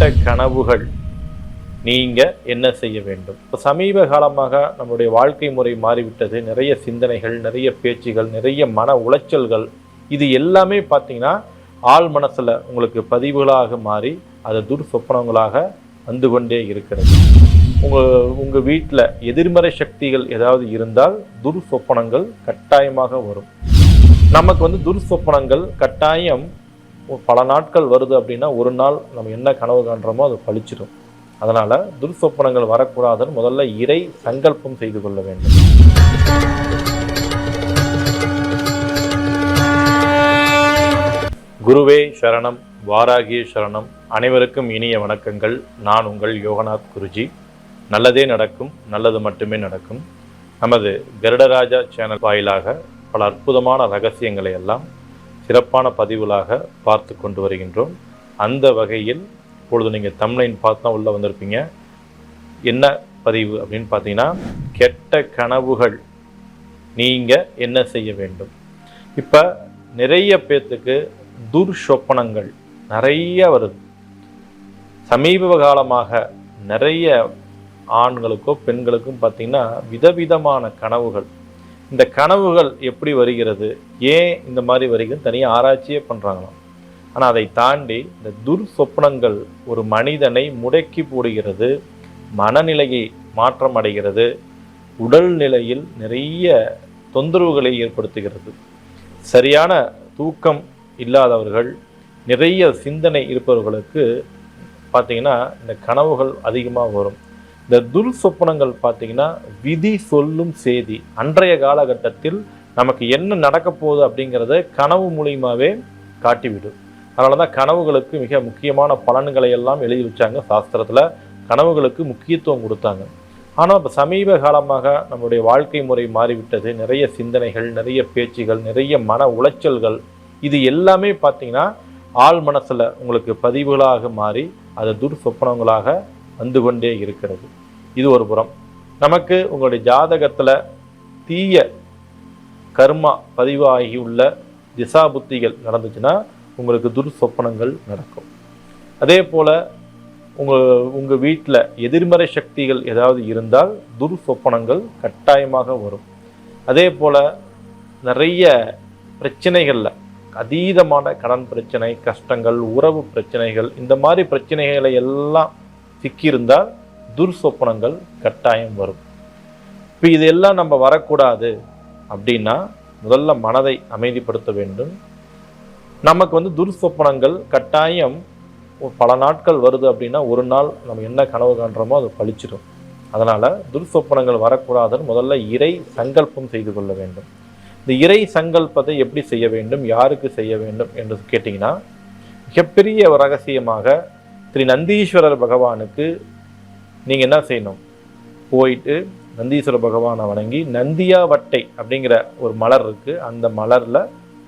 கனவுகள் நீங்க என்ன செய்ய வேண்டும்? இப்போ சமீப காலமாக நம்முடைய வாழ்க்கை முறை மாறிவிட்டது. நிறைய சிந்தனைகள் நிறைய பேச்சுகள் நிறைய மன உளைச்சல்கள் இது எல்லாமே பார்த்தீங்கன்னா ஆள் மனசில் உங்களுக்கு பதிவுகளாக மாறி அது துர்சொப்பனங்களாக வந்து கொண்டே இருக்கிறது. உங்கள் உங்கள் வீட்டில் எதிர்மறை சக்திகள் ஏதாவது இருந்தால் துர்சொப்பனங்கள் கட்டாயமாக வரும். நமக்கு வந்து துர்சொப்பனங்கள் கட்டாயம் பல நாட்கள் வருது அப்படின்னா ஒரு நாள் நம்ம என்ன கனவு காண்றோமோ அது பழிச்சிடும் அதனால துர்சொப்பனங்கள் வரக்கூடாதுன்னு முதல்ல இறை சங்கல்பம் செய்து கொள்ள வேண்டும். குருவே சரணம் வாராகிய சரணம். அனைவருக்கும் இனிய வணக்கங்கள். நான் உங்கள் யோகநாத் குருஜி. நல்லதே நடக்கும் நல்லது மட்டுமே நடக்கும். நமது கருடராஜா சேனல் வாயிலாக பல அற்புதமான ரகசியங்களை எல்லாம் சிறப்பான பதிவுகளாக பார்த்து கொண்டு வருகின்றோம். அந்த வகையில் இப்பொழுது நீங்கள் தமிழின் பார்த்தா உள்ளே வந்திருப்பீங்க. என்ன பதிவு அப்படின்னு பார்த்தீங்கன்னா கெட்ட கனவுகள் நீங்கள் என்ன செய்ய வேண்டும்? இப்போ நிறைய பேர்த்துக்கு துர்ஷொப்பனங்கள் நிறைய வருது. சமீப காலமாக நிறைய ஆண்களுக்கோ பெண்களுக்கும் பார்த்திங்கன்னா விதவிதமான கனவுகள் இந்த கனவுகள் எப்படி வருகிறது? ஏன் இந்த மாதிரி வருகிறது? தனியாக ஆராய்ச்சியே பண்ணுறாங்களாம் ஆனால் அதை தாண்டி இந்த துர்சொப்பனங்கள் ஒரு மனிதனை முடக்கி போடுகிறது மனநிலையை மாற்றம் அடைகிறது உடல் நிலையில் நிறைய தொந்தரவுகளை ஏற்படுத்துகிறது. சரியான தூக்கம் இல்லாதவர்கள் நிறைய சிந்தனை இருப்பவர்களுக்கு பார்த்தீங்கன்னா இந்த கனவுகள் அதிகமாக வரும். இந்த துர் சொப்பனங்கள் பார்த்தீங்கன்னா விதி சொல்லும் செய்தி. அன்றைய காலகட்டத்தில் நமக்கு என்ன நடக்க போகுது அப்படிங்கிறத கனவு மூலியமாகவே காட்டிவிடும். அதனால தான் கனவுகளுக்கு மிக முக்கியமான பலன்களை எல்லாம் எழுதி வச்சாங்க சாஸ்திரத்தில். கனவுகளுக்கு முக்கியத்துவம் கொடுத்தாங்க. ஆனால் இப்போ சமீப காலமாக நம்முடைய வாழ்க்கை முறை மாறிவிட்டது. நிறைய சிந்தனைகள் நிறைய பேச்சுகள் நிறைய மன உளைச்சல்கள். இது எல்லாமே பார்த்தீங்கன்னா ஆள் மனசில் உங்களுக்கு பதிவுகளாக மாறி அது துர் சொப்பனங்களாக வந்து கொண்டே இருக்கிறது. இது ஒரு புறம். நமக்கு உங்களுடைய ஜாதகத்தில் தீய கர்மா பதிவாகி உள்ள திசா புத்திகள் நடந்துச்சுன்னா உங்களுக்கு துர் சொப்பனங்கள் நடக்கும். அதே போல் உங்கள் உங்கள் வீட்டில் எதிர்மறை சக்திகள் ஏதாவது இருந்தால் துர் சொப்பனங்கள் கட்டாயமாக வரும். அதே போல் நிறைய பிரச்சனைகளில் அதீதமான கடன் பிரச்சனை கஷ்டங்கள் உறவு பிரச்சனைகள் இந்த மாதிரி பிரச்சனைகளை எல்லாம் சிக்கியிருந்தால் துர்சொப்பனங்கள் கட்டாயம் வரும். இப்போ இதெல்லாம் நம்ம வரக்கூடாது அப்படின்னா முதல்ல மனதை அமைதிப்படுத்த வேண்டும். நமக்கு வந்து துர்சொப்பனங்கள் கட்டாயம் பல நாட்கள் வருது அப்படின்னா ஒரு நாள் நம்ம என்ன கனவு காண்றோமோ அது பழிச்சிடும் அதனால் துர்சொப்பனங்கள் வரக்கூடாதுன்னு முதல்ல இறை சங்கல்பம் செய்து கொள்ள வேண்டும். இந்த இறை சங்கல்பத்தை எப்படி செய்ய வேண்டும் யாருக்கு செய்ய வேண்டும் என்று கேட்டிங்கன்னா மிகப்பெரிய ரகசியமாக ஸ்ரீ நந்தீஸ்வரர் பகவானுக்கு நீங்கள் என்ன செய்யணும்? போயிட்டு நந்தீஸ்வர பகவானை வணங்கி நந்தியாவட்டை அப்படிங்கிற ஒரு மலர் இருக்குது அந்த மலரில்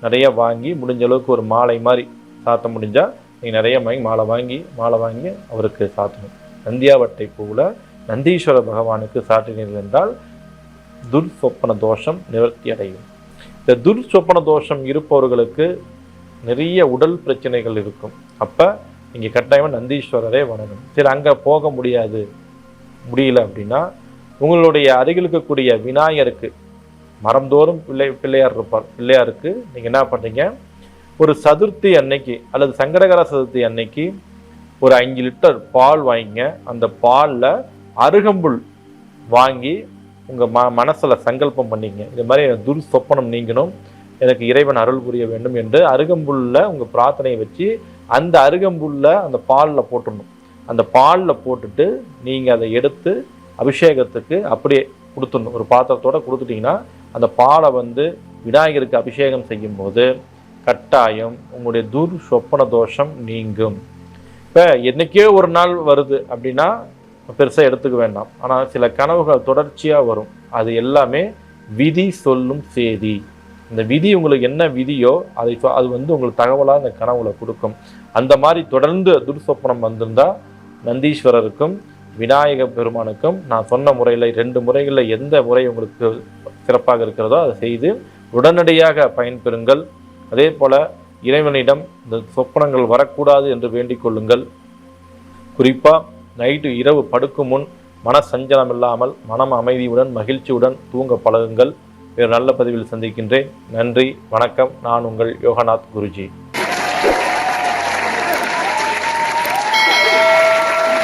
நிறைய வாங்கி முடிஞ்ச அளவுக்கு ஒரு மாலை மாதிரி சாத்த முடிஞ்சால் நீங்கள் நிறைய வாங்கி மாலை வாங்கி மாலை வாங்கி அவருக்கு சாத்தணும். நந்தியாவட்டை பூவில் நந்தீஸ்வர பகவானுக்கு சாட்டினீர்கள் என்றால் துர்சொப்பன தோஷம் நிவர்த்தி அடையும். இந்த துர்சொப்பன தோஷம் இருப்பவர்களுக்கு நிறைய உடல் பிரச்சனைகள் இருக்கும். அப்போ நீங்கள் கட்டாயமாக நந்தீஸ்வரரே வணங்கணும் சரி அங்கே போக முடியாது. முடியல அப்படின்னா உங்களுடைய அருகில் இருக்கக்கூடிய விநாயகருக்கு மரம்தோறும் பிள்ளை பிள்ளையார் இருப்பார் பிள்ளையாருக்கு நீங்கள் என்ன பண்ணுறீங்க ஒரு சதுர்த்தி அன்னைக்கு அல்லது சங்கடகர சதுர்த்தி அன்னைக்கு ஒரு அஞ்சு லிட்டர் பால் வாங்கிங்க. அந்த பாலில் அருகம்புல் வாங்கி உங்கள் ம மனசில் சங்கல்பம் பண்ணிங்க. இது மாதிரி துர் சொப்பனம் நீங்கணும். எனக்கு இறைவன் அருள் புரிய வேண்டும் என்று அருகம்புல்ல உங்கள் பிரார்த்தனையை வச்சு அந்த அருகம்புல்ல அந்த பாலில் போட்டுடணும். அந்த பாலில் போட்டுட்டு நீங்கள் அதை எடுத்து அபிஷேகத்துக்கு அப்படியே கொடுத்துடணும். ஒரு பாத்திரத்தோட கொடுத்துட்டிங்கன்னா அந்த பாலை வந்து விநாயகருக்கு அபிஷேகம் செய்யும்போது கட்டாயம் உங்களுடைய துர் சொப்பன தோஷம் நீங்கும். இப்போ என்னைக்கே ஒரு நாள் வருது அப்படின்னா பெருசாக எடுத்துக்க வேண்டாம். ஆனால் சில கனவுகள் தொடர்ச்சியாக வரும். அது எல்லாமே விதி சொல்லும் செய்தி இந்த விதி உங்களுக்கு என்ன விதியோ அதை அது வந்து உங்களுக்கு தகவலாக அந்த கனவுல கொடுக்கும். அந்த மாதிரி தொடர்ந்து துர்சொப்பனம் வந்திருந்தால் நந்தீஸ்வரருக்கும் விநாயக பெருமானுக்கும் நான் சொன்ன முறையில் ரெண்டு முறைகளில் எந்த முறை உங்களுக்கு சிறப்பாக இருக்கிறதோ அதை செய்து உடனடியாக பயன்பெறுங்கள். அதே போல் இறைவனிடம் இந்த சொப்பனங்கள் வரக்கூடாது என்று வேண்டிக் கொள்ளுங்கள். குறிப்பாக நைட்டு இரவு படுக்கும் முன் மன சஞ்சலம் இல்லாமல் மனம் அமைதியுடன் மகிழ்ச்சியுடன் தூங்க பழகுங்கள். வேறு நல்ல பதிவில் சந்திக்கின்றேன். நன்றி வணக்கம். நான் உங்கள் யோகநாத் குருஜி.